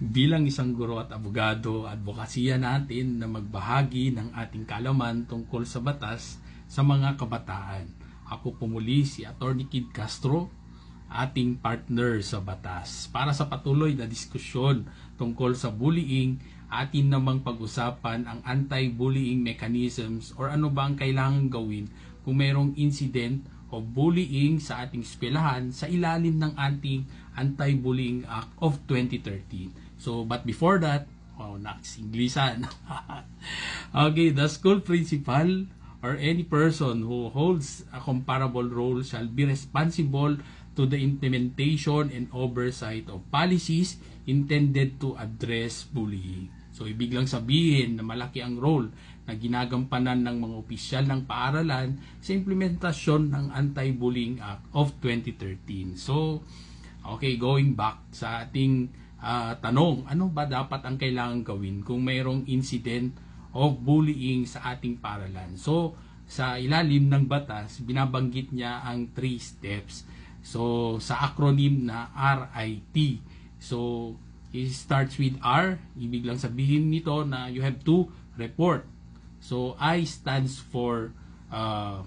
bilang isang guro at abogado, advokasya natin na magbahagi ng ating kalaman tungkol sa batas sa mga kabataan. Ako po si Attorney Kid Castro, ating partner sa batas. Para sa patuloy na diskusyon tungkol sa bullying, atin namang pag-usapan ang anti-bullying mechanisms or ano ba ang kailangan gawin kung mayroong incident of bullying sa ating eskwelahan sa ilalim ng ating Anti-Bullying Act of 2013. So, but before that, oh, naksinglisan. okay, the school principal or any person who holds a comparable role shall be responsible to the implementation and oversight of policies intended to address bullying. So, ibig lang sabihin na malaki ang role na ginagampanan ng mga opisyal ng paaralan sa implementasyon ng Anti-Bullying Act of 2013. So, okay, going back sa ating uh, tanong, ano ba dapat ang kailangan gawin kung mayroong incident of bullying sa ating paaralan? So, sa ilalim ng batas, binabanggit niya ang three steps. So, sa acronym na RIT. So, it starts with R. Ibig lang sabihin nito na you have to report. So, I stands for uh,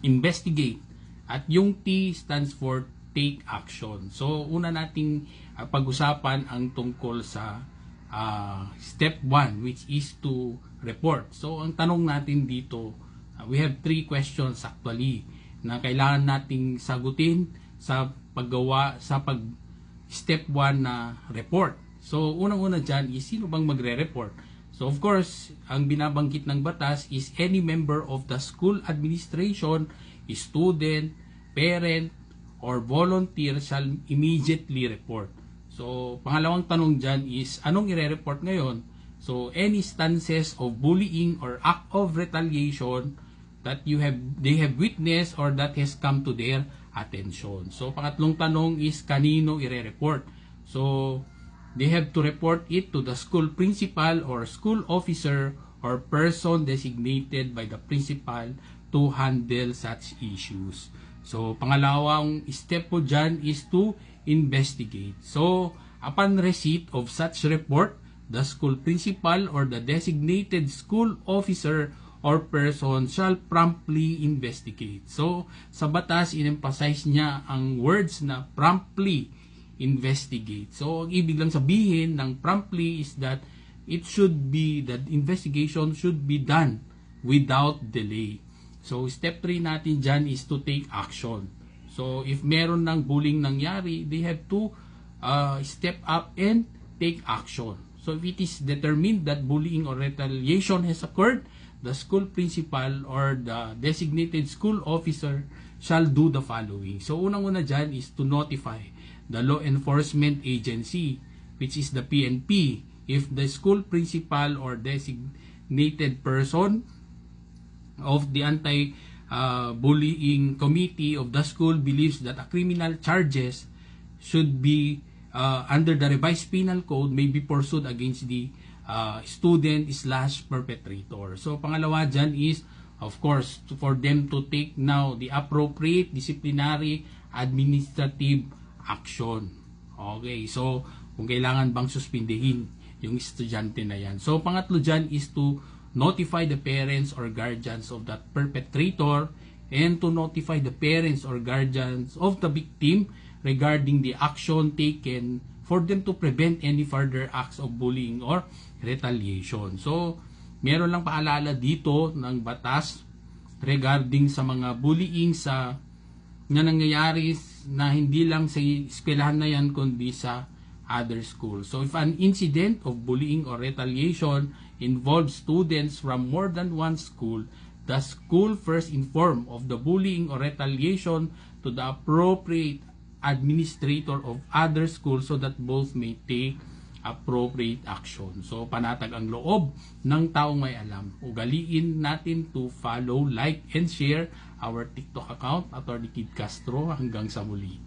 investigate. At yung T stands for take action. So, una nating uh, pag-usapan ang tungkol sa uh, step 1 which is to report. So, ang tanong natin dito, uh, we have three questions actually na kailangan nating sagutin sa paggawa sa pag step 1 na report. So, unang-una dyan is sino bang magre-report? So, of course, ang binabanggit ng batas is any member of the school administration, student, parent, or volunteer shall immediately report. So, pangalawang tanong dyan is, anong ire-report ngayon? So, any instances of bullying or act of retaliation that you have they have witnessed or that has come to their attention. So, pangatlong tanong is kanino ire-report? So, they have to report it to the school principal or school officer or person designated by the principal to handle such issues. So, pangalawang step po dyan is to investigate. So, upon receipt of such report, the school principal or the designated school officer or person shall promptly investigate. So, sa batas, in-emphasize niya ang words na promptly investigate. So, ang ibig lang sabihin ng promptly is that it should be, that investigation should be done without delay. So, step 3 natin dyan is to take action. So, if meron ng bullying nangyari, they have to uh, step up and take action. So, if it is determined that bullying or retaliation has occurred, the school principal or the designated school officer shall do the following. So, unang-una dyan is to notify the law enforcement agency, which is the PNP, if the school principal or designated person of the anti-bullying committee of the school believes that a criminal charges should be uh, under the revised penal code may be pursued against the uh, student slash perpetrator. So, pangalawa dyan is, of course, for them to take now the appropriate disciplinary administrative action. Okay, so, kung kailangan bang suspindihin yung estudyante na yan. So, pangatlo dyan is to notify the parents or guardians of that perpetrator and to notify the parents or guardians of the victim regarding the action taken for them to prevent any further acts of bullying or retaliation. So, meron lang paalala dito ng batas regarding sa mga bullying sa na nangyayari na hindi lang sa eskwelahan na yan kundi sa other school. So if an incident of bullying or retaliation involves students from more than one school, the school first inform of the bullying or retaliation to the appropriate administrator of other schools so that both may take appropriate action. So, panatag ang loob ng taong may alam. Ugaliin natin to follow, like, and share our TikTok account, Attorney Kid Castro. Hanggang sa muli.